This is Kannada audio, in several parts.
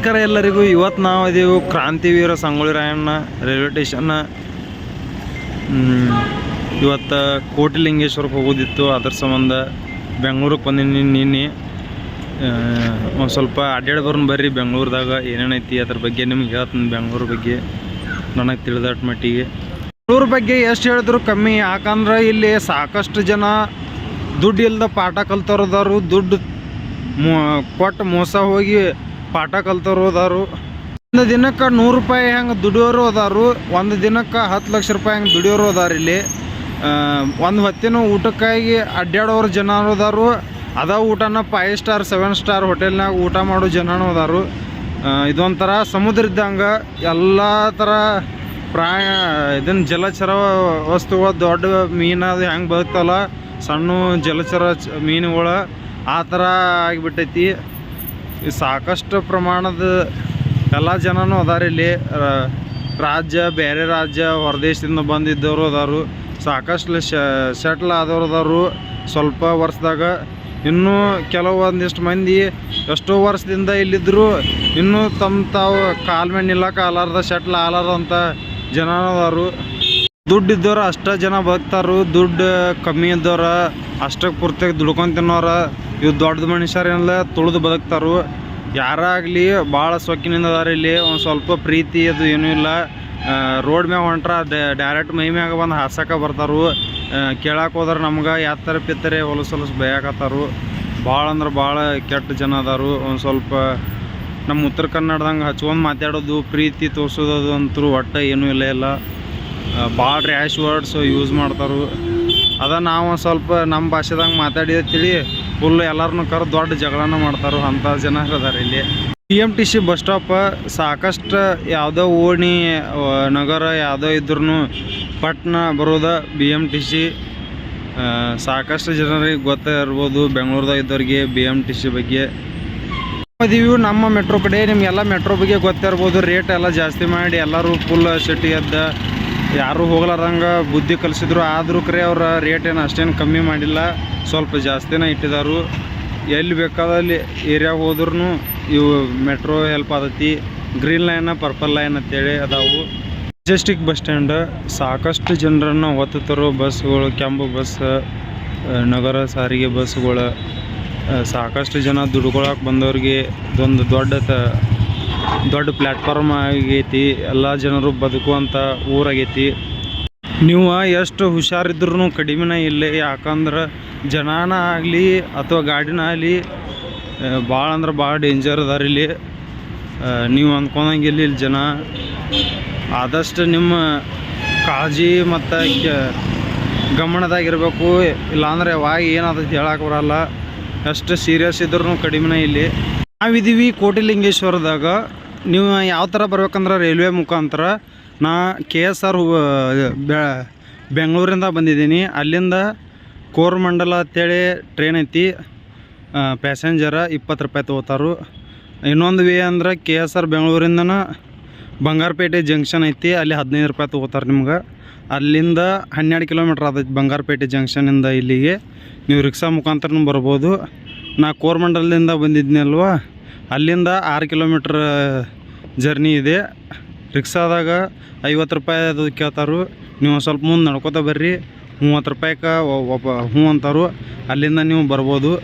ನಮಸ್ಕಾರ ಎಲ್ಲರಿಗೂ. ಇವತ್ತು ನಾವು ಇದೀವಿ ಕ್ರಾಂತಿವೀರ ಸಂಗೊಳ್ಳಿ ರಾಯಣ್ಣ ರೈಲ್ವೆ ಸ್ಟೇಷನ್ನ. ಇವತ್ತು ಕೋಟಿಲಿಂಗೇಶ್ವರಕ್ಕೆ ಹೋಗೋದಿತ್ತು. ಅದ್ರ ಸಂಬಂಧ ಬೆಂಗಳೂರಿಗೆ ಬಂದಿನಿ ನಿನ್ನೆ. ಒಂದು ಸ್ವಲ್ಪ ಅಡ್ಡಾಡಿ ಬರೋಣ ಬರ್ರಿ ಬೆಂಗಳೂರದಾಗ ಏನೇನೈತಿ ಅದ್ರ ಬಗ್ಗೆ ನಿಮ್ಗೆ ಹೇಳ್ತೀನಿ ಬೆಂಗಳೂರು ಬಗ್ಗೆ. ನನಗೆ ತಿಳಿದಾಟ ಮಟ್ಟಿಗೆ. ಬೆಂಗಳೂರು ಬಗ್ಗೆ ಎಷ್ಟು ಹೇಳಿದ್ರು ಕಮ್ಮಿ. ಯಾಕಂದ್ರೆ ಇಲ್ಲಿ ಸಾಕಷ್ಟು ಜನ ದುಡ್ಡು ಇಲ್ದ ಪಾಠ ಕಲ್ತವ್ರದಾರು ದುಡ್ಡು ಮೋ ಕೊಟ್ಟು ಮೋಸ ಹೋಗಿ ಪಾಠ ಕಲ್ತವ್ರು ಅದಾರು. ಒಂದು ದಿನಕ್ಕೆ ನೂರು ರೂಪಾಯಿ ಹೆಂಗೆ ದುಡಿಯೋರು ಅದಾರು. ಒಂದು ದಿನಕ್ಕೆ ಹತ್ತು ಲಕ್ಷ ರೂಪಾಯಿ ಹೆಂಗೆ ದುಡಿಯೋರು ಅದಾರ ಇಲ್ಲಿ. ಒಂದು ಹೊತ್ತಿನ ಊಟಕ್ಕಾಗಿ ಅಡ್ಡಾಡೋರು ಜನರು ಅದಾರು. ಅದ ಊಟನ ಫೈವ್ ಸ್ಟಾರ್ ಸೆವೆನ್ ಸ್ಟಾರ್ ಹೋಟೆಲ್ನಾಗ ಊಟ ಮಾಡೋ ಜನನೂ ಅದಾರು. ಇದೊಂಥರ ಸಮುದ್ರ ಇದ್ದಂಗೆ ಎಲ್ಲ ಥರ ಪ್ರಾಯ ಇದನ್ನು ಜಲಚರ ವಸ್ತುಗಳು ದೊಡ್ಡ ಮೀನು ಅದು ಹೆಂಗೆ ಬದುಕ್ತಲ್ಲ ಸಣ್ಣ ಜಲಚರ ಮೀನುಗಳು ಆ ಥರ ಆಗಿಬಿಟ್ಟೈತಿ. ಈ ಸಾಕಷ್ಟು ಪ್ರಮಾಣದ ಎಲ್ಲ ಜನನೂ ಅದಾರ ಇಲ್ಲಿ. ರಾಜ್ಯ, ಬೇರೆ ರಾಜ್ಯ, ಹೊರದೇಶದಿಂದ ಬಂದಿದ್ದವರು ಅದಾರು. ಸಾಕಷ್ಟು ಸೆಟ್ಲ್ ಆದವ್ರು ಅದಾರು. ಸ್ವಲ್ಪ ವರ್ಷದಾಗ ಇನ್ನೂ ಕೆಲವೊಂದಿಷ್ಟು ಮಂದಿ ಎಷ್ಟೋ ವರ್ಷದಿಂದ ಇಲ್ಲಿದ್ದರು ಇನ್ನೂ ತಮ್ಮ ತಾವು ಕಾಲ್ ಮೇಲೆ ನಿಲ್ಲಕ್ಕೆ ಸೆಟ್ಲ್ ಆಲಾರ್ದಂಥ ಜನ ಅದಾರು. ದುಡ್ಡು ಇದ್ದವ್ರು ಅಷ್ಟ ಜನ ಬದುಕ್ತಾರು. ದುಡ್ಡು ಕಮ್ಮಿ ಇದ್ದವ್ರ ಅಷ್ಟಕ್ಕೆ ಪೂರ್ತಿಯಾಗಿ ದುಡ್ಕೊಂಡ್ ಇವು ದೊಡ್ಡ ಮನುಷ್ಯರೆಲ್ಲ ತುಳಿದು ಬದುಕ್ತಾರು ಯಾರಾಗಲಿ ಭಾಳ ಸೊಕ್ಕಿನಿಂದ ಅದಾರ ಇಲ್ಲಿ, ಒಂದು ಸ್ವಲ್ಪ ಪ್ರೀತಿ ಅದು ಏನೂ ಇಲ್ಲ. ರೋಡ್ ಮ್ಯಾಗ ಹೊಂಟ್ರ ಡೈರೆಕ್ಟ್ ಮೈ ಮ್ಯಾಗ ಬಂದು ಹಾಸಕ್ಕೆ ಬರ್ತಾರು ಕೇಳಕ್ಕೆ ಹೋದ್ರೆ ನಮ್ಗೆ ಯಾತ್ತರ ಪಿತ್ತರೆ ಹೊಲಸು ಹೊಲಸು ಬೇಯಾಕತ್ತಾರು ಭಾಳ ಅಂದ್ರೆ ಭಾಳ ಕೆಟ್ಟ ಜನ ಅದಾರು. ಒಂದು ಸ್ವಲ್ಪ ನಮ್ಮ ಉತ್ತರ ಕನ್ನಡದಂಗೆ ಹಚ್ಕೊಂಡು ಮಾತಾಡೋದು, ಪ್ರೀತಿ ತೋರಿಸೋದು ಅಂತೂ ಒಟ್ಟು ಏನೂ ಇಲ್ಲ ಇಲ್ಲ. ಭಾಳ ರ್ಯಾಶ್ ವರ್ಡ್ಸ್ ಯೂಸ್ ಮಾಡ್ತಾರು ಅದ ನಾವು ಒಂದು ಸ್ವಲ್ಪ ನಮ್ಮ ಭಾಷೆದಾಗ ಮಾತಾಡಿದೀವಿ ಫುಲ್ ಎಲ್ಲರನ್ನೂ ಕರೆ ದೊಡ್ಡ ಜಗಳನ ಮಾಡ್ತಾರ ಅಂತ ಜನ ಅದಾರ ಇಲ್ಲಿ. BMTC M T C bus stop ಸಾಕಷ್ಟು ಯಾವುದೋ ಓಣಿ ನಗರ ಯಾವುದೋ ಇದ್ರೂ ಪಟ್ನ ಬರೋದ ಬಿ ಎಂ ಟಿ ಸಿ ಸಾಕಷ್ಟು ಜನರಿಗೆ ಗೊತ್ತೇ ಬೆಂಗಳೂರ್ದಾಗ ಇದ್ದವ್ರಿಗೆ ಬಿ ಎಂ ಟಿ ಸಿ ಬಗ್ಗೆ. ಇದೀವಿ ನಮ್ಮ ಮೆಟ್ರೋ ಕಡೆ, ನಿಮಗೆಲ್ಲ ಮೆಟ್ರೋ ಬಗ್ಗೆ ಗೊತ್ತಿರ್ಬೋದು ರೇಟ್ ಎಲ್ಲ ಜಾಸ್ತಿ ಮಾಡಿ ಎಲ್ಲರೂ ಫುಲ್ ಸಿಟಿ ಎದ್ದ ಯಾರು ಹೋಗ್ಲಾರ್ದಂಗ ಬುದ್ಧಿ ಕಲಿಸಿದ್ರು, ಆದ್ರೂ ಕರೆ ಅವ್ರ ರೇಟ್ ಏನು ಅಷ್ಟೇನು ಕಮ್ಮಿ ಮಾಡಿಲ್ಲ. ಸ್ವಲ್ಪ ಜಾಸ್ತಿನೇ ಇಟ್ಟಿದಾರು. ಎಲ್ಲಿ ಬೇಕಾದಲ್ಲಿ ಏರಿಯಾಗ ಹೋದ್ರೂ ಇವು ಮೆಟ್ರೋ ಹೆಲ್ಪ್ ಆದತಿ. ಗ್ರೀನ್ ಲೈನ್ ಪರ್ಪಲ್ ಲೈನ್ ಅಂತೇಳಿ ಅದಾವು. ಮೆಜೆಸ್ಟಿಕ್ ಬಸ್ ಸ್ಟ್ಯಾಂಡ್ ಸಾಕಷ್ಟು ಜನರನ್ನು ತರೋ ಬಸ್ಗಳು ಕೆಂಪು ಬಸ್ ನಗರ ಸಾರಿಗೆ ಬಸ್ಗಳು ಸಾಕಷ್ಟು ಜನ ದುಡ್ಕೊಳಕ್ಕೆ ಬಂದವ್ರಿಗೆ ಇದೊಂದು ದೊಡ್ಡ ದೊಡ್ಡ ಪ್ಲ್ಯಾಟ್ಫಾರ್ಮ್ ಆಗೈತಿ, ಎಲ್ಲ ಜನರು ಬದುಕುವಂಥ ಊರಾಗೈತಿ. ನೀವು ಎಷ್ಟು ಹುಷಾರಿದ್ರೂ ಕಡಿಮೆನೇ ಇಲ್ಲ, ಯಾಕಂದ್ರೆ ಜನಾನ ಆಗಲಿ ಅಥವಾ ಗಾಡಿನ ಆಗಲಿ ಭಾಳ ಅಂದ್ರೆ ಭಾಳ ಡೇಂಜರ್ ಅದಾರ ಇಲ್ಲಿ. ನೀವು ಅಂದ್ಕೊಂಡಂಗಿಲ್ಲ ಇಲ್ಲಿ ಜನ. ಆದಷ್ಟು ನಿಮ್ಮ ಕಾಳಜಿ ಮತ್ತು ಗಮನದಾಗಿರಬೇಕು ಇಲ್ಲಾಂದ್ರೆ ಯಾವಾಗ ಏನಾದೈತಿ ಹೇಳಕ್ಕೆ ಬರಲ್ಲ. ಎಷ್ಟು ಸೀರಿಯಸ್ ಇದ್ರೂ ಕಡಿಮೆನೇ ಇಲ್ಲಿ. ನಾವಿದ್ದೀವಿ ಕೋಟಿಲಿಂಗೇಶ್ವರದಾಗ. ನೀವು ಯಾವ ಥರ ಬರ್ಬೇಕಂದ್ರೆ ರೈಲ್ವೆ ಮುಖಾಂತರ, ನಾ ಕೆ ಎಸ್ ಆರ್ ಬೆಂಗಳೂರಿಂದ ಬಂದಿದ್ದೀನಿ. ಅಲ್ಲಿಂದ ಕೋರಮಂಡಲ ಅಂತೇಳಿ ಟ್ರೈನ್ ಐತಿ. ಪ್ಯಾಸೆಂಜರ ಇಪ್ಪತ್ತು ರೂಪಾಯಿ ತೊಗೋತಾರು. ಇನ್ನೊಂದು ವೇ ಅಂದ್ರೆ ಕೆ ಎಸ್ ಆರ್ ಬೆಂಗಳೂರಿಂದನ ಬಂಗಾರಪೇಟೆ ಜಂಕ್ಷನ್ ಐತಿ. ಅಲ್ಲಿ ಹದಿನೈದು ರೂಪಾಯಿ ತೊಗೋತಾರೆ ನಿಮ್ಗೆ. ಅಲ್ಲಿಂದ ಹನ್ನೆರಡು ಕಿಲೋಮೀಟ್ರ್ ಆದೈತಿ ಬಂಗಾರಪೇಟೆ ಜಂಕ್ಷನಿಂದ ಇಲ್ಲಿಗೆ. ನೀವು ರಿಕ್ಷಾ ಮುಖಾಂತರನೂ ಬರ್ಬೋದು. ನಾ ಕೋರಮಂಡಲದಿಂದ ಬಂದಿದ್ನಲ್ವ ಅಲ್ಲಿಂದ ಆರು ಕಿಲೋಮೀಟ್ರ್ ಜರ್ನಿ ಇದೆ. ರಿಕ್ಷಾದಾಗ ಐವತ್ತು ರೂಪಾಯಿ ಅದು ಕೇಳ್ತಾರು. ನೀವು ಸ್ವಲ್ಪ ಮುಂದೆ ನಡ್ಕೋತ ಬರ್ರಿ. ಮೂವತ್ತು ರೂಪಾಯಿಕ ಒಬ್ಬ, ಹ್ಞೂ ಅಂತಾರು. ಅಲ್ಲಿಂದ ನೀವು ಬರ್ಬೋದು.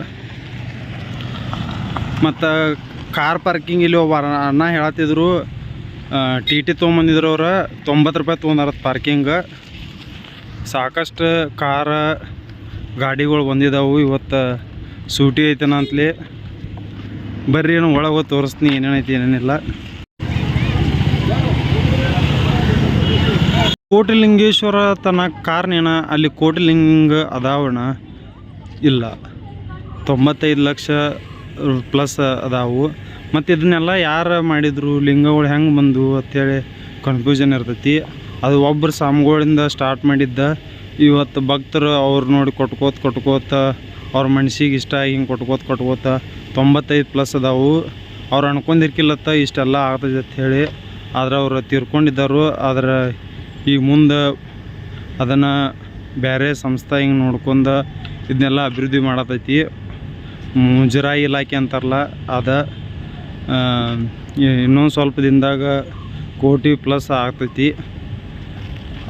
ಮತ್ತು ಕಾರ್ ಪಾರ್ಕಿಂಗ್ ಇಲ್ಲಿ ಒಬ್ಬ ಅಣ್ಣ- ಅಣ್ಣ ಹೇಳತ್ತಿದ್ರು. ಟಿ ಟಿ ತೊಗೊಂಬಂದಿದ್ರು ಅವ್ರು. ತೊಂಬತ್ತು ರೂಪಾಯಿ ತೊಗೊಂಡಾರ ಪಾರ್ಕಿಂಗ. ಸಾಕಷ್ಟು ಕಾರ, ಗಾಡಿಗಳು ಬಂದಿದ್ದಾವು ಇವತ್ತು. ಸೂಟಿ ಐತನ ಅಂತಲೇ. ಬರ್ರಿ ಏನು ಒಳಗೆ ತೋರಿಸ್ತೀನಿ, ಏನೇನೈತಿ, ಏನೇನಿಲ್ಲ. ಕೋಟಿಲಿಂಗೇಶ್ವರ ತನಕ ಕಾರ್ನೇನ ಅಲ್ಲಿ ಕೋಟಿಲಿಂಗ ಅದಾವಣ ಇಲ್ಲ. ತೊಂಬತ್ತೈದು ಲಕ್ಷ ಪ್ಲಸ್ ಅದಾವು. ಮತ್ತು ಇದನ್ನೆಲ್ಲ ಯಾರು ಮಾಡಿದ್ರು? ಲಿಂಗಗಳು ಹೆಂಗೆ ಬಂದು ಅಂತೇಳಿ ಕನ್ಫ್ಯೂಷನ್ ಇರ್ತೈತಿ. ಅದು ಒಬ್ಬರು ಸಾಮಗಳಿಂದ ಸ್ಟಾರ್ಟ್ ಮಾಡಿದ್ದ. ಇವತ್ತು ಭಕ್ತರು ಅವ್ರು ನೋಡಿ ಕೊಟ್ಕೋತ ಕೊಟ್ಕೋತ ಅವ್ರ ಮನ್ಸಿಗೆ ಇಷ್ಟ ಹಿಂಗೆ ಕೊಟ್ಕೋತ ಕೊಟ್ಕೋತ ತೊಂಬತ್ತೈದು ಪ್ಲಸ್ ಅದಾವು. ಅವ್ರು ಅನ್ಕೊಂಡಿರ್ಕಿಲ್ಲತ್ತ, ಇಷ್ಟೆಲ್ಲ ಆಗ್ತದೆ ಅಂತ ಹೇಳಿ. ಆದ್ರೆ ಅವ್ರು ತೀರ್ಕೊಂಡಿದ್ದರು. ಆದ್ರೆ ಈಗ ಮುಂದೆ ಅದನ್ನು ಬೇರೆ ಸಂಸ್ಥೆ ಹಿಂಗೆ ನೋಡ್ಕೊಂಡು ಇದನ್ನೆಲ್ಲ ಅಭಿವೃದ್ಧಿ ಮಾಡತೈತಿ. ಮುಜರಾಯಿ ಇಲಾಖೆ ಅಂತಾರಲ್ಲ, ಅದ ಇನ್ನೊಂದು ಸ್ವಲ್ಪ ದಿನದಾಗ ಕೋಟಿ ಪ್ಲಸ್ ಆಗ್ತೈತಿ.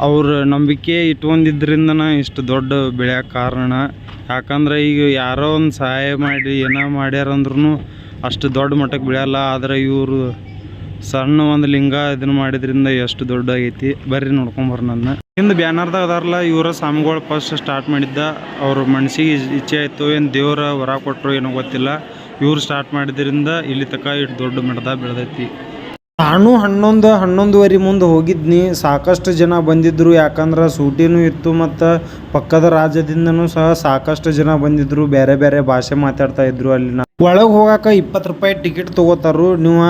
ಅವ್ರ ನಂಬಿಕೆ ಇಟ್ಕೊಂಡಿದ್ರಿಂದನ ಇಷ್ಟು ದೊಡ್ಡ ಬೆಳೆಯೋಕೆ ಕಾರಣ. ಯಾಕಂದ್ರೆ ಈಗ ಯಾರೋ ಒಂದು ಸಹಾಯ ಮಾಡಿ ಏನೋ ಮಾಡ್ಯಾರಂದ್ರೂ ಅಷ್ಟು ದೊಡ್ಡ ಮಟ್ಟಕ್ಕೆ ಬೆಳೆಯಲ್ಲ ಆದರೆ ಇವರು ಸಣ್ಣ ಒಂದು ಲಿಂಗ ಇದನ್ನು ಮಾಡಿದ್ರಿಂದ ಎಷ್ಟು ದೊಡ್ಡ ಆಗೈತಿ. ಬರ್ರಿ ನೋಡ್ಕೊಂಬರ್ ನನ್ನ. ಹಿಂದೆ ಬ್ಯಾನರ್ದಾಗ ಅದಾರಲ್ಲ, ಇವರ ಸಾಮಗಳು ಫಸ್ಟ್ ಸ್ಟಾರ್ಟ್ ಮಾಡಿದ್ದ. ಅವ್ರ ಮನ್ಸಿಗೆ ಇಚ್ಛೆ ಆಯಿತು ಏನು ದೇವರ ವರ ಕೊಟ್ಟರು ಏನೋ ಗೊತ್ತಿಲ್ಲ. ಇವ್ರು ಸ್ಟಾರ್ಟ್ ಮಾಡಿದ್ರಿಂದ ಇಲ್ಲಿ ತನಕ ಇಷ್ಟು ದೊಡ್ಡ ಮಟ್ಟದಾಗ ಬೆಳೆದೈತಿ. ನಾನು ಹನ್ನೊಂದು, ಹನ್ನೊಂದುವರೆ ಮುಂದೆ ಹೋಗಿದ್ನಿ. ಸಾಕಷ್ಟು ಜನ ಬಂದಿದ್ದರು ಯಾಕಂದ್ರೆ ಸೂಟಿನೂ ಇತ್ತು ಮತ್ತು ಪಕ್ಕದ ರಾಜ್ಯದಿಂದನೂ ಸಹ ಸಾಕಷ್ಟು ಜನ ಬಂದಿದ್ದರು ಬೇರೆ ಬೇರೆ ಭಾಷೆ ಮಾತಾಡ್ತಾ ಇದ್ರು ಅಲ್ಲಿ ಒಳಗೆ ಹೋಗಾಕ ಇಪ್ಪತ್ತು ರೂಪಾಯಿ ಟಿಕೆಟ್ ತೊಗೋತಾರು. ನೀವು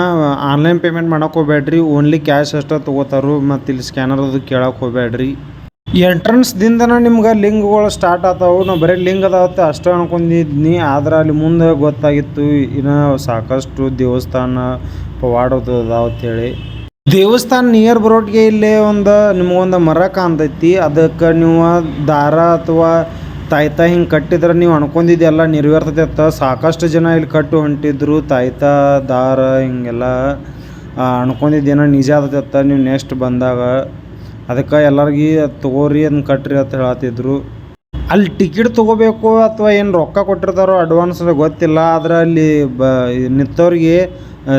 ಆನ್ಲೈನ್ ಪೇಮೆಂಟ್ ಮಾಡೋಕೆ ಹೋಗ್ಬೇಡ್ರಿ ಓನ್ಲಿ ಕ್ಯಾಶ್ ಅಷ್ಟೇ ತೊಗೋತಾರು. ಮತ್ತು ಇಲ್ಲಿ ಸ್ಕ್ಯಾನರ್ ಅದು ಕೇಳಕ್ಕೆ ಹೋಗ್ಬೇಡ್ರಿ ಎಂಟ್ರೆನ್ಸ್ದಿಂದನೇ ನಿಮ್ಗೆ ಲಿಂಗ್ಗಳು ಸ್ಟಾರ್ಟ್ ಆತಾವು. ನಾವು ಬರೀ ಲಿಂಗ್ ಅದಾವತ್ತೆ ಅಷ್ಟೇ ಅನ್ಕೊಂಡಿದ್ನಿ. ಆದ್ರೆ ಅಲ್ಲಿ ಮುಂದೆ ಗೊತ್ತಾಗಿತ್ತು. ಇನ್ನು ಸಾಕಷ್ಟು ದೇವಸ್ಥಾನ ಪವಾಡದು ಅಂತೇಳಿ ದೇವಸ್ಥಾನ ನಿಯರ್ ಬರೋಟ್ಗೆ ಇಲ್ಲೇ ಒಂದು ನಿಮಗೊಂದು ಮರ ಕಾಣ್ತೈತಿ. ಅದಕ್ಕೆ ನೀವು ದಾರ ಅಥವಾ ತಾಯ್ತ ಹಿಂಗೆ ಕಟ್ಟಿದ್ರೆ ನೀವು ಅನ್ಕೊಂಡಿದ್ದೆಲ್ಲ ನೆರವೇರ್ತದೆ ಅಂತ ಸಾಕಷ್ಟು ಜನ ಇಲ್ಲಿ ಕಟ್ಟು ಹೊಂಟಿದ್ರು. ತಾಯ್ತ, ದಾರ ಹಿಂಗೆಲ್ಲ ಅನ್ಕೊಂಡಿದ್ದೇನೋ ನಿಜ ಆದತ್ತ ನೀವು ನೆಕ್ಸ್ಟ್ ಬಂದಾಗ. ಅದಕ್ಕೆ ಎಲ್ಲರಿಗೆ ತೊಗೋರಿ ಅದನ್ನ ಕಟ್ಟ್ರಿ ಅಂತ ಹೇಳತ್ತಿದ್ರು ಅಲ್ಲಿ ಟಿಕೆಟ್ ತೊಗೋಬೇಕು ಅಥವಾ ಏನು ರೊಕ್ಕ ಕೊಟ್ಟಿರ್ತಾರೋ ಅಡ್ವಾನ್ಸ್ ಗೊತ್ತಿಲ್ಲ. ಆದ್ರೆ ಅಲ್ಲಿ ಬ, ನಿಂತವ್ರಿಗೆ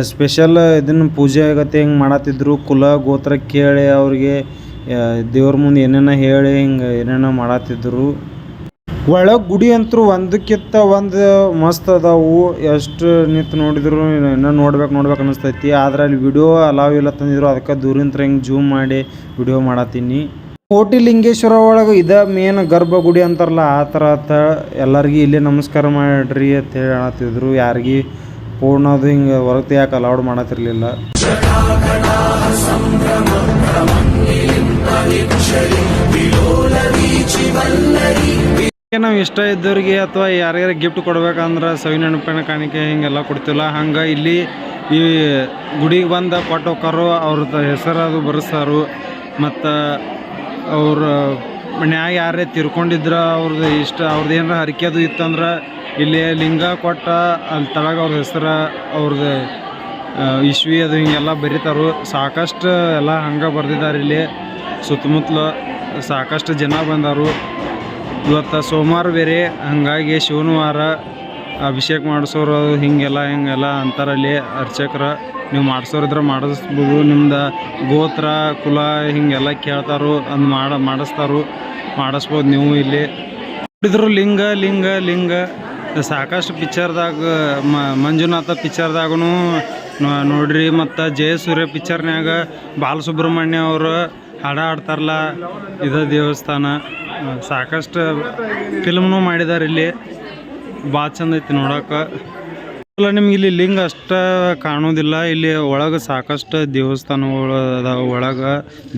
ಸ್ಪೆಷಲ್ ಇದನ್ನು ಪೂಜೆ ಆಗತ್ತೆ, ಹಿಂಗೆ ಮಾಡತ್ತಿದ್ರು. ಕುಲ, ಗೋತ್ರ ಕೇಳಿ ಅವ್ರಿಗೆ ದೇವ್ರ ಮುಂದೆ ಏನೇನೋ ಹೇಳಿ ಹಿಂಗೆ ಏನೇನೋ ಮಾಡತ್ತಿದ್ರು. ಒಳಗೆ ಗುಡಿ ಅಂತೂ ಒಂದಕ್ಕಿಂತ ಒಂದು ಮಸ್ತ್ ಅದಾವು. ಎಷ್ಟು ನಿಂತು ನೋಡಿದ್ರು, ಇನ್ನೂ ನೋಡ್ಬೇಕು ನೋಡ್ಬೇಕು ಅನಿಸ್ತೈತಿ. ಆದ್ರೆ ಅಲ್ಲಿ ವಿಡಿಯೋ ಅಲಾವ್ ಇಲ್ಲ ತಂದಿದ್ರು. ಅದಕ್ಕೆ ದೂರಿಂದ ಹಿಂಗೆ ಜೂಮ್ ಮಾಡಿ ವಿಡಿಯೋ ಮಾಡತ್ತೀನಿ. ಕೋಟಿ ಲಿಂಗೇಶ್ವರ ಒಳಗೆ ಇದ ಮೇನ್ ಗರ್ಭಗುಡಿ ಅಂತಾರಲ್ಲ, ಆ ಥರ ಎಲ್ಲರಿಗೂ ಇಲ್ಲೇ ನಮಸ್ಕಾರ ಮಾಡ್ರಿ ಅಂತ ಹೇಳಿ ಹೇಳತ್ತಿದ್ರು ಯಾರಿಗೆ ಪೂರ್ಣದು ಹಿಂಗೆ ಹೊರತಿ ಯಾಕೆ ಅಲೌಡ್ ಮಾಡತಿರ್ಲಿಲ್ಲ. ನಾವು ಇಷ್ಟ ಇದ್ದವ್ರಿಗೆ ಅಥವಾ ಯಾರ್ಯಾರ ಗಿಫ್ಟ್ ಕೊಡ್ಬೇಕಂದ್ರೆ ಸವಿ ನೆನಪಿನ ಕಾಣಿಕೆ ಹಿಂಗೆಲ್ಲ ಕೊಡ್ತಿಲ್ಲ. ಹಂಗೆ ಇಲ್ಲಿ ಈ ಗುಡಿಗೆ ಬಂದ ಕೊಟ್ಟು ಅವ್ರದ್ದು ಹೆಸರು ಅದು ಮತ್ತು ಅವ್ರ ಮನ್ಯಾಗ ಯಾರೇ ತಿರ್ಕೊಂಡಿದ್ರ ಅವ್ರದ್ದು ಇಷ್ಟ ಅವ್ರದ್ದು ಏನಾರ ಹರಕೆ ಅದು ಇತ್ತಂದ್ರೆ ಇಲ್ಲಿ ಲಿಂಗ ಕೊಟ್ಟ ಅಲ್ಲಿ ತಳಗ ಅವ್ರ ಹೆಸರು ಅವ್ರದ್ದು ಇಶ್ವಿ ಅದು ಹಿಂಗೆಲ್ಲ ಬರೀತಾರು. ಸಾಕಷ್ಟು ಎಲ್ಲ ಹಂಗೆ ಬರ್ದಿದ್ದಾರೆ ಇಲ್ಲಿ. ಸುತ್ತಮುತ್ತಲು ಸಾಕಷ್ಟು ಜನ ಬಂದರು. ಇವತ್ತು ಸೋಮವಾರ ಬೇರೆ, ಹಾಗಾಗಿ ಶಿವನವಾರ ಅಭಿಷೇಕ ಮಾಡಿಸೋರು ಹಿಂಗೆಲ್ಲ ಹಿಂಗೆಲ್ಲ ಅಂತಾರಲ್ಲಿ ಅರ್ಚಕರು ನೀವು ಮಾಡಿಸೋರಿದ್ರೆ ಮಾಡಿಸ್ಬೋದು. ನಿಮ್ದು ಗೋತ್ರ, ಕುಲ ಹಿಂಗೆಲ್ಲ ಕೇಳ್ತಾರು, ಅಂದ್ ಮಾಡ, ಮಾಡಿಸ್ತಾರು, ಮಾಡಿಸ್ಬೋದು ನೀವು ಇಲ್ಲಿ. ನೋಡಿದ್ರು ಲಿಂಗ ಲಿಂಗ ಲಿಂಗ. ಸಾಕಷ್ಟು ಪಿಕ್ಚರ್ದಾಗ ಮಂಜುನಾಥ ಪಿಕ್ಚರ್ದಾಗೂ ನೋಡ್ರಿ ಮತ್ತು ಜಯಸೂರ್ಯ ಪಿಕ್ಚರ್ನ್ಯಾಗ ಬಾಲಸುಬ್ರಹ್ಮಣ್ಯ ಅವರು ಹಾಡ ಆಡ್ತಾರಲ್ಲ ಇದ ದೇವಸ್ಥಾನ. ಸಾಕಷ್ಟು ಫಿಲ್ಮ್ನು ಮಾಡಿದ್ದಾರೆ ಇಲ್ಲಿ. ಭಾಳ ಚಂದ ಐತಿ ನೋಡೋಕೆ. ಅಲ್ಲ, ನಿಮ್ಗೆ ಇಲ್ಲಿ ಲಿಂಗ ಅಷ್ಟ ಕಾಣೋದಿಲ್ಲ. ಇಲ್ಲಿ ಒಳಗೆ ಸಾಕಷ್ಟು ದೇವಸ್ಥಾನಗಳು ಅದಾವ. ಒಳಗೆ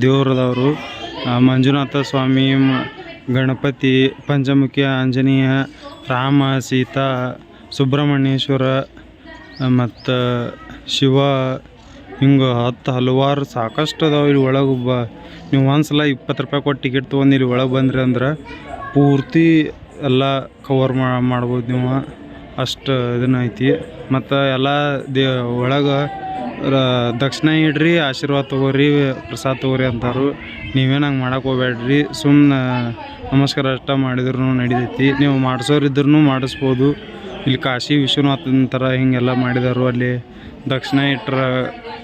ದೇವ್ರು ಅದಾವರು. ಮಂಜುನಾಥ ಸ್ವಾಮಿ ಗಣಪತಿ, ಪಂಚಮುಖಿ, ಆಂಜನೇಯ, ರಾಮ, ಸೀತಾ, ಸುಬ್ರಹ್ಮಣ್ಯೇಶ್ವರ ಮತ್ತು ಶಿವ, ಹಿಂಗೆ ಹತ್ತು ಹಲವಾರು ಸಾಕಷ್ಟು ಅದಾವ ಇಲ್ಲಿ ಒಳಗೆ ಬ ನೀವು ಒಂದ್ಸಲ ಇಪ್ಪತ್ತು ರೂಪಾಯಿ ಕೊಟ್ಟು ಟಿಕೆಟ್ ತೊಗೊಂಡು ಇಲ್ಲಿ ಒಳಗೆ ಬಂದ್ರಿ ಅಂದ್ರೆ ಪೂರ್ತಿ ಎಲ್ಲ ಕವರ್ ಮಾಡ್ಬೋದು ನೀವು. ಅಷ್ಟು ಇದನ್ನ ಐತಿ. ಮತ್ತು ಎಲ್ಲ ದೇ ಒಳಗೆ ದಕ್ಷಿಣ ಇಡ್ರಿ, ಆಶೀರ್ವಾದ ತೊಗೋರಿ, ಪ್ರಸಾದ ತೊಗೋರಿ ಅಂತಾರು. ನೀವೇನು ಹಂಗೆ ಮಾಡಕ್ಕೆ ಹೋಗ್ಬೇಡ್ರಿ. ಸುಮ್ಮನೆ ನಮಸ್ಕಾರ ಅಷ್ಟ ಮಾಡಿದ್ರು ನಡಿತೈತಿ. ನೀವು ಮಾಡಿಸೋರಿದ್ರು ಮಾಡಿಸ್ಬೋದು. ಇಲ್ಲಿ ಕಾಶಿ ವಿಶ್ವನಾಥನ ಥರ ಹಿಂಗೆಲ್ಲ ಮಾಡಿದಾರು. ಅಲ್ಲಿ ದಕ್ಷಿಣ ಇಟ್ರ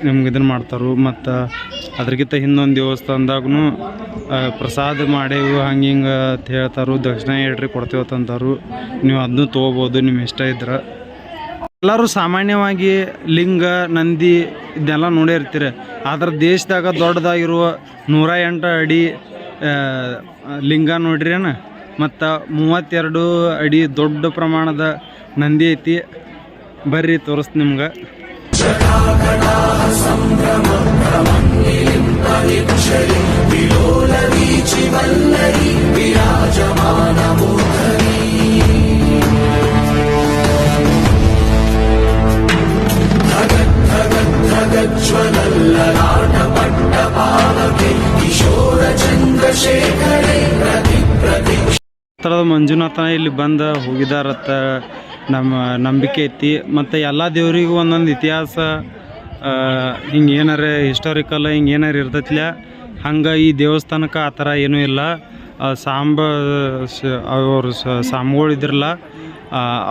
ನಿಮ್ಗೆ ಇದನ್ನು ಮಾಡ್ತಾರು. ಮತ್ತು ಅದ್ರಗಿಂತ ಹಿಂದೊಂದು ದೇವಸ್ಥಾನದಾಗೂ ಪ್ರಸಾದ ಮಾಡೇವು, ಹಂಗೆ ಹಿಂಗೆ ಅಂತ ಹೇಳ್ತಾರು. ದಕ್ಷಿಣ ಹೇಳ್ರಿ ಕೊಡ್ತೇವೆ ಅಂತಂತಾರು. ನೀವು ಅದನ್ನು ತೊಗೋಬೋದು ನಿಮ್ಮ ಇಷ್ಟ ಇದ್ರೆ. ಎಲ್ಲರೂ ಸಾಮಾನ್ಯವಾಗಿ ಲಿಂಗ, ನಂದಿ ಇದನ್ನೆಲ್ಲ ನೋಡೇ ಇರ್ತೀರಿ. ಆದ್ರೆ ದೇಶದಾಗ ದೊಡ್ಡದಾಗಿರುವ ನೂರ ಎಂಟು ಅಡಿ ಲಿಂಗ ಏನು? ಮತ್ತು ಮೂವತ್ತೆರಡು ಅಡಿ ದೊಡ್ಡ ಪ್ರಮಾಣದ ನಂದಿ ಐತಿ. ಬರ್ರಿ ತೋರಿಸ್ತೀನಿ ನಿಮ್ಗೆ. ಥರದ ಮಂಜುನಾಥ ಇಲ್ಲಿ ಬಂದ ಹೋಗಿದಾರತ್ತ ನಮ್ಮ ನಂಬಿಕೆ ಐತಿ. ಮತ್ತು ಎಲ್ಲ ದೇವರಿಗೂ ಒಂದೊಂದು ಇತಿಹಾಸ ಹಿಂಗೆ ಏನಾರ ಹಿಸ್ಟಾರಿಕಲ್ ಹಿಂಗೆ ಏನಾರು ಇರ್ತೈತಿಲ್ಲ ಹಂಗೆ ಈ ದೇವಸ್ಥಾನಕ್ಕೆ ಆ ಥರ ಏನೂ ಇಲ್ಲ. ಸಾಂಬ ಅವರು ಸಾಂಬಗಳು ಇದ್ರಲ್ಲ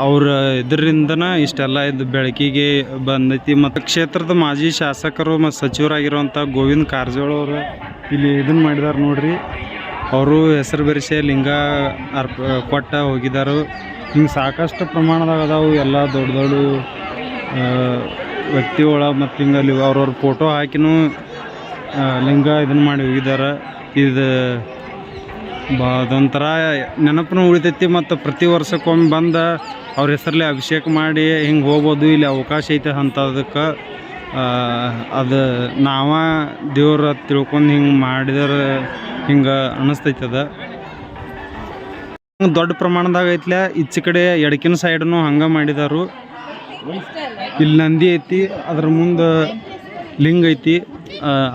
ಅವ್ರ ಇದರಿಂದನ ಇಷ್ಟೆಲ್ಲ ಇದು ಬೆಳಕಿಗೆ ಬಂದೈತಿ. ಮತ್ತು ಕ್ಷೇತ್ರದ ಮಾಜಿ ಶಾಸಕರು ಮತ್ತು ಸಚಿವರಾಗಿರುವಂಥ ಗೋವಿಂದ ಕಾರಜೋಳ ಅವರು ಇಲ್ಲಿ ಇದನ್ನು ಮಾಡಿದಾರೆ ನೋಡ್ರಿ. ಅವರು ಹೆಸರು ಬೆರೆಸಿ ಲಿಂಗ ಅರ್ಪ, ಕೊಟ್ಟ ಹೋಗಿದ್ದಾರೆ ಹಿಂಗೆ ಸಾಕಷ್ಟು ಪ್ರಮಾಣದಾಗ ಅದಾವು. ಎಲ್ಲ ದೊಡ್ಡ ದೊಡ್ಡ ಆ, ಒಳಗೆ ಮತ್ತು ಹಿಂಗೆ ಅಲ್ಲಿ ಅವ್ರವ್ರ ಫೋಟೋ ಹಾಕಿನೂ ಲಿಂಗ ಇದನ್ನು ಮಾಡಿ ಹೋಗಿದ್ದಾರೆ ಇದು ಬಾ ಅದೊಂಥರ ನೆನಪನ್ನು ಉಳಿತೈತಿ ಮತ್ತು ಪ್ರತಿ ವರ್ಷಕ್ಕೊಮ್ಮೆ ಬಂದು ಅವ್ರ ಹೆಸರಲ್ಲಿ ಅಭಿಷೇಕ ಮಾಡಿ ಹಿಂಗೆ ಹೋಗ್ಬೋದು ಇಲ್ಲಿ ಅವಕಾಶ ಐತೆ ಅಂಥದಕ್ಕೆ ಅದು ನಾವ ದೇವ್ರ ತಿಳ್ಕೊಂಡು ಹಿಂಗೆ ಮಾಡಿದ್ರೆ ಹಿಂಗೆ ಅನ್ನಿಸ್ತೈತದ ದೊಡ್ಡ ಪ್ರಮಾಣದಾಗ ಐತ್ಲ ಈಚೆ ಕಡೆ ಎಡಕಿನ ಸೈಡ್ನು ಹಂಗೆ ಮಾಡಿದಾರು. ಇಲ್ಲಿ ನಂದಿ ಐತಿ, ಅದ್ರ ಮುಂದೆ ಲಿಂಗ ಐತಿ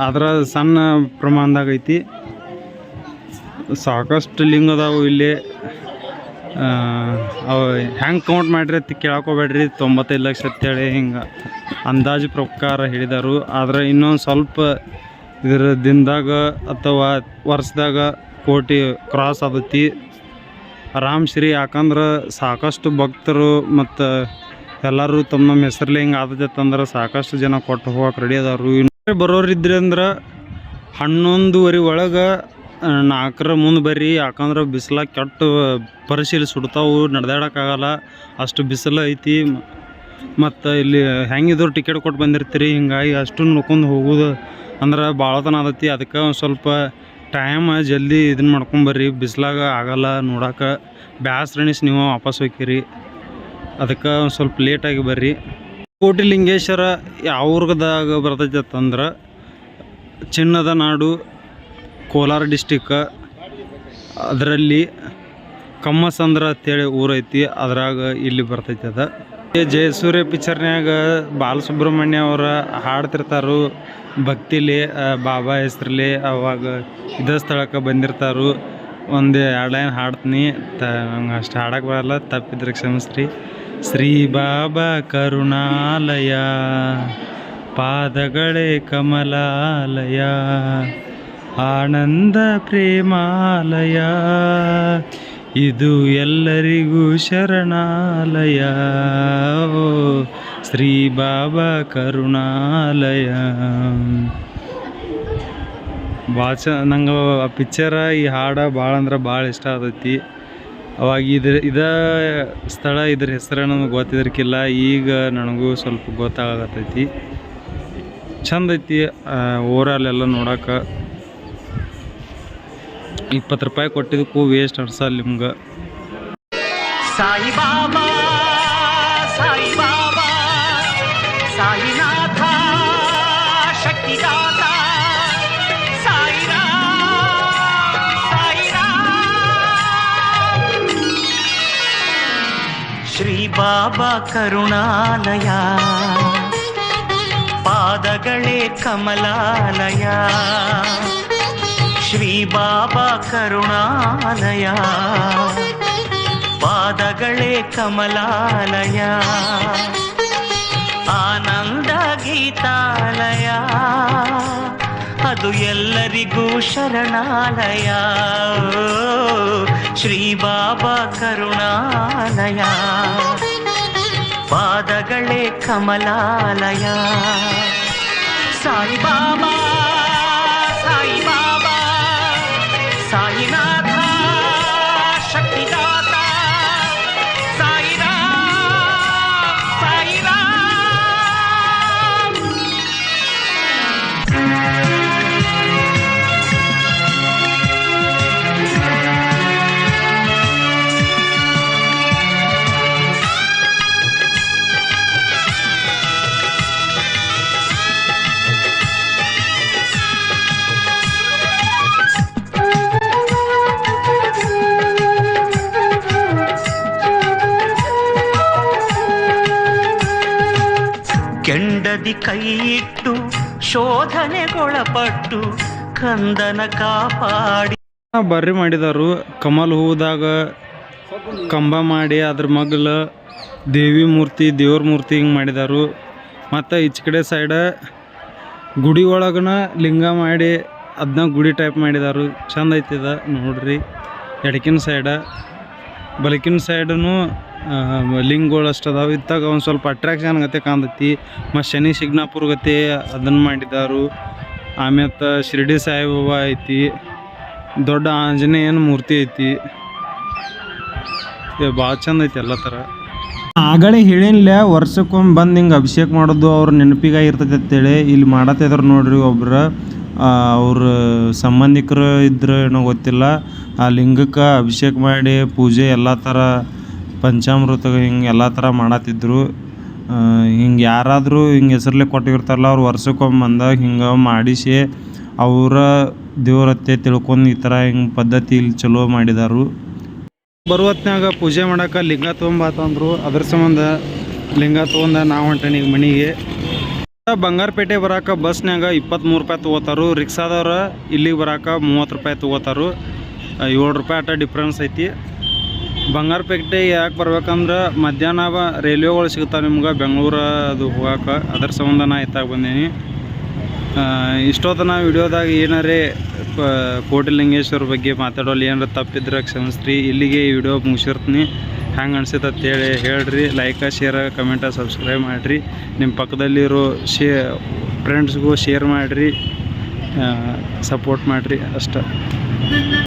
ಅದ್ರ ಸಣ್ಣ ಪ್ರಮಾಣದಾಗ ಐತಿ. ಸಾಕಷ್ಟು ಲಿಂಗ ಅದಾವು ಇಲ್ಲಿ. ಅವು ಹೆಂಗೆ ಕೌಂಟ್ ಮಾಡಿರಿ ಅಂತ ಕೇಳಾಕೋಬೇಡ್ರಿ, ತೊಂಬತ್ತೈದು ಲಕ್ಷ ಅಂತೇಳಿ ಹಿಂಗೆ ಅಂದಾಜು ಪ್ರಕಾರ ಹೇಳಿದರು. ಆದ್ರೆ ಇನ್ನೊಂದು ಸ್ವಲ್ಪ ಇದರ ದಿನದಾಗ ಅಥವಾ ವರ್ಷದಾಗ ಕೋಟಿ ಕ್ರಾಸ್ ಆದೈತಿ. ರಾಮಶ್ರೀ ಶ್ರೀ ಯಾಕಂದ್ರೆ ಸಾಕಷ್ಟು ಭಕ್ತರು ಮತ್ತು ಎಲ್ಲರೂ ತಮ್ಮ ನಮ್ಮ ಹೆಸರಲ್ಲಿ ಹಿಂಗೆ ಆದತ್ತಂದ್ರೆ ಸಾಕಷ್ಟು ಜನ ಕೊಟ್ಟು ಹೋಗಕ್ಕೆ ರೆಡಿ ಅದಾರು ಇನ್ನು ಬರೋರಿದ್ರಿ ಅಂದ್ರೆ ಹನ್ನೊಂದುವರೆ ಒಳಗೆ ನಾಲ್ಕರ ಮುಂದೆ ಬರ್ರಿ, ಯಾಕಂದ್ರೆ ಬಿಸಿಲ ಕೆಟ್ಟು ಪರಿಶೀಲಿ ಸುಡ್ತಾವು ನಡೆದಾಡೋಕ್ಕಾಗಲ್ಲ ಅಷ್ಟು ಬಿಸಿಲು ಐತಿ. ಮತ್ತು ಇಲ್ಲಿ ಹೆಂಗಿದ್ರು ಟಿಕೆಟ್ ಕೊಟ್ಟು ಬಂದಿರ್ತೀರಿ, ಹಿಂಗಾಗಿ ಅಷ್ಟು ನೋಡ್ಕೊಂಡು ಹೋಗೋದು ಅಂದ್ರೆ ಭಾಳತನ ಆದತಿ. ಅದಕ್ಕೆ ಒಂದು ಸ್ವಲ್ಪ ಟೈಮ್ ಜಲ್ದಿ ಇದನ್ನ ಮಾಡ್ಕೊಂಬರ್ರಿ ಬಿಸಿಲಾಗ ಆಗಲ್ಲ ನೋಡಕ್ಕೆ ಬ್ಯಾಸ್ರಣಿಸಿ ನೀವು ವಾಪಸ್ ಹೋಗ್ತೀರಿ. ಅದಕ್ಕೆ ಒಂದು ಸ್ವಲ್ಪ ಲೇಟಾಗಿ ಬರ್ರಿ. ಕೋಟಿ ಲಿಂಗೇಶ್ವರ ಯಾವ ಊರ್ಗದಾಗ ಬರ್ತೈತೆ ಅಂತಂದ್ರೆ ಚಿನ್ನದ ನಾಡು, ಕೋಲಾರ ಡಿಸ್ಟಿಕ್ ಅದರಲ್ಲಿ ಕಮ್ಮಸಂದ್ರ ಅಂತೇಳಿ ಊರೈತಿ, ಅದ್ರಾಗ ಇಲ್ಲಿ ಬರ್ತೈತಿ ಅದ ಜಯಸೂರ್ಯ ಪಿಕ್ಚರ್ನ್ಯಾಗ ಬಾಲಸುಬ್ರಹ್ಮಣ್ಯ ಅವರ ಹಾಡ್ತಿರ್ತಾರು, ಭಕ್ತಿಲಿ ಬಾಬಾ ಹೆಸ್ರಲ್ಲಿ ಅವಾಗ ಇದೇ ಸ್ಥಳಕ್ಕೆ ಬಂದಿರ್ತಾರು. ಒಂದು ಎರಡು ಲೈನ್ ಹಾಡ್ತೀನಿ. ತ, ನಂಗೆ ಅಷ್ಟು ಹಾಡಕ್ಕೆ ಬರಲ್ಲ. ತಪ್ಪಿದ್ರೆ ಕ್ಷಮಿಸ್ರಿ. ಶ್ರೀ ಬಾಬಾ ಕರುಣಾಲಯ, ಪಾದಗಳೇ ಕಮಲಾಲಯ, ಆನಂದ ಪ್ರೇಮಾಲಯ, ಇದು ಎಲ್ಲರಿಗೂ ಶರಣಾಲಯ. ಶ್ರೀ ಬಾಬಾ ಕರುಣಾಲಯ. ಭಾಳ ಚ ನಂಗೆ ಆ ಪಿಕ್ಚರ ಈ ಹಾಡು ಭಾಳ ಅಂದ್ರೆ ಭಾಳ ಇಷ್ಟ ಆದೈತಿ. ಅವಾಗ ಇದ್ರ, ಇದ ಸ್ಥಳ, ಇದ್ರ ಹೆಸರು ನನಗೆ ಗೊತ್ತಿದ್ರಕ್ಕಿಲ್ಲ ಈಗ ನನಗೂ ಸ್ವಲ್ಪ ಗೊತ್ತಾಗತ್ತೈತಿ ಚಂದ ಐತಿ ಓವರಾಲೆಲ್ಲ ನೋಡಕ್ಕೆ ಇಪ್ಪತ್ತು ರೂಪಾಯಿ ಕೊಟ್ಟಿದ್ದಕ್ಕೂ ವೇಸ್ಟ್ ಅನ್ಸಲ್ಲ ನಿಮ್ಗೆ. ಸಾಯಿ ಶ್ರೀ ಬಾಬಾ ಕರುಣಾಲಯ. ಪಾದಗಳೇ ಕಮಲಾಲಯ. ಶ್ರೀ ಬಾಬಾ ಕರುಣಾಲಯ. ಪಾದಗಳೇ ಕಮಲಾಲಯ. ಆನಂದ ಗೀತಾಲಯ. ಅದು ಎಲ್ಲರಿಗೂ ಶರಣಾಲಯ ಶ್ರೀ ಬಾಬಾ ಕರುಣಾಲಯ ಪಾದಗಳೇ ಕಮಲಾಲಯ ಸಾಯಿ ಬಾಬಾ ಕೆಂಡದಿ ಕೈ ಇಟ್ಟು ಶೋಧನೆಗೊಳಪಟ್ಟು ಕಂದನ ಕಾಪಾಡಿ. ಬರ್ರಿ ಮಾಡಿದಾರು ಕಮಲ್ ಹೂದಾಗ ಕಂಬ ಮಾಡಿ ಅದ್ರ ಮಗ್ಲ ದೇವಿ ಮೂರ್ತಿ, ದೇವ್ರ ಮೂರ್ತಿ ಹಿಂಗೆ ಮಾಡಿದಾರು ಮತ್ತು ಈಚ ಕಡೆ ಸೈಡ ಗುಡಿ ಒಳಗನ ಲಿಂಗ ಮಾಡಿ ಅದನ್ನ ಗುಡಿ ಟೈಪ್ ಮಾಡಿದಾರು ಚಂದ ಐತಿದ ನೋಡ್ರಿ. ಎಡಕಿನ ಸೈಡ ಬಲಕಿನ ಸೈಡೂ ಲಿಂಗಗಳು ಅಷ್ಟು ಅದಾವೆ. ಇತ್ತಾಗ ಒಂದು ಸ್ವಲ್ಪ ಅಟ್ರಾಕ್ಷನ್ ಗತೆ ಕಾಣ್ತೈತಿ. ಮತ್ತು ಶನಿ ಶಿಗ್ನಾಪುರ ಗತೆ ಅದನ್ನು ಮಾಡಿದಾರು. ಆಮ್ಯಾತ ಶಿರ್ಡಿ ಸಾಯಿಬಾಬಾ ಐತಿ. ದೊಡ್ಡ ಆಂಜನೇಯನ ಮೂರ್ತಿ ಐತಿ. ಭಾಳ ಚಂದ ಐತಿ ಎಲ್ಲ ಥರ. ಆಗಲೇ ಹೇಳಿನ್ಲ, ವರ್ಷಕ್ಕೊಮ್ಮೆ ಬಂದು ಹಿಂಗೆ ಅಭಿಷೇಕ ಮಾಡೋದು ಅವ್ರ ನೆನಪಿಗೆ ಇರ್ತೈತೆ ಅಂತೇಳಿ ಇಲ್ಲಿ ಮಾಡತ್ತಿದ್ರು ನೋಡ್ರಿ ಒಬ್ರು. ಅವ್ರ ಸಂಬಂಧಿಕರು ಇದ್ರೆ ಏನೋ ಗೊತ್ತಿಲ್ಲ. ಆ ಲಿಂಗಕ್ಕೆ ಅಭಿಷೇಕ ಮಾಡಿ ಪೂಜೆ ಎಲ್ಲ ಥರ ಪಂಚಾಮೃತ ಹಿಂಗೆ ಎಲ್ಲ ಥರ ಮಾಡತ್ತಿದ್ರು. ಹಿಂಗೆ ಯಾರಾದರೂ ಹಿಂಗೆ ಹೆಸ್ರಲ್ಲೇ ಕೊಟ್ಟಿರ್ತಾರಲ್ಲ ಅವ್ರು ವರ್ಷಕ್ಕೊಮ್ಮೆ ಬಂದಾಗ ಹಿಂಗೆ ಮಾಡಿಸಿ ಅವರ ದೇವ್ರತ್ತೆ ತಿಳ್ಕೊಂಡು ಈ ಥರ ಹಿಂಗೆ ಪದ್ಧತಿ ಇಲ್ಲಿ ಚಲೋ ಮಾಡಿದಾರು. ಬರುವತ್ನಾಗ ಪೂಜೆ ಮಾಡಕ್ಕೆ ಲಿಂಗ ತೊಗೊಂಬಾತಂದ್ರು ಅದ್ರ ಸಂಬಂಧ ಲಿಂಗ ತೊಗೊಂಡ ನಾವು ಹೊಂಟೇನಿ ಮನೆಗೆ. ಬಂಗಾರಪೇಟೆ ಬರಾಕ ಬಸ್ನ್ಯಾಗ ಇಪ್ಪತ್ತ್ಮೂರು ರೂಪಾಯಿ ತೊಗೋತಾರು, ರಿಕ್ಷಾದವ್ರ ಇಲ್ಲಿಗೆ ಬರಾಕ ಮೂವತ್ತು ರೂಪಾಯಿ ತೊಗೋತಾರು. ಏಳು ರೂಪಾಯಿ ಆಟ ಡಿಫ್ರೆನ್ಸ್ ಐತಿ. ಬಂಗಾರಪೇಟೆ ಯಾಕೆ ಬರ್ಬೇಕಂದ್ರೆ ಮಧ್ಯಾಹ್ನ ರೈಲ್ವೆಗಳು ಸಿಗ್ತಾವೆ ನಿಮ್ಗೆ ಬೆಂಗಳೂರು ಅದು ಹೋಗಾಕ. ಅದ್ರ ಸಂಬಂಧ ನಾ ಇತ್ತಾಗ ಬಂದೀನಿ. ನಾ ವಿಡಿಯೋದಾಗ ಏನಾರೇ ಕೋಟಿಲಿಂಗೇಶ್ವರ ಬಗ್ಗೆ ಮಾತಾಡೋಲ್ಲ ಏನಾರ ತಪ್ಪಿದ್ರೆ ಕ್ಷಮಿಸ್ರಿ. ಇಲ್ಲಿಗೆ ಈ ವಿಡಿಯೋ ಮುಗಿಸಿರ್ತೀನಿ. ಹ್ಯಾಂಗೆ ಅನ್ಸುತ್ತೆ ಅಂತೇಳಿ ಹೇಳ್ರಿ. ಲೈಕ ಶೇರ್ ಕಮೆಂಟ ಸಬ್ಸ್ಕ್ರೈಬ್ ಮಾಡಿರಿ. ನಿಮ್ಮ ಪಕ್ಕದಲ್ಲಿರೋ ಶೇ ಫ್ರೆಂಡ್ಸ್ಗೂ ಶೇರ್ ಮಾಡಿರಿ. ಸಪೋರ್ಟ್ ಮಾಡಿರಿ ಅಷ್ಟೇ.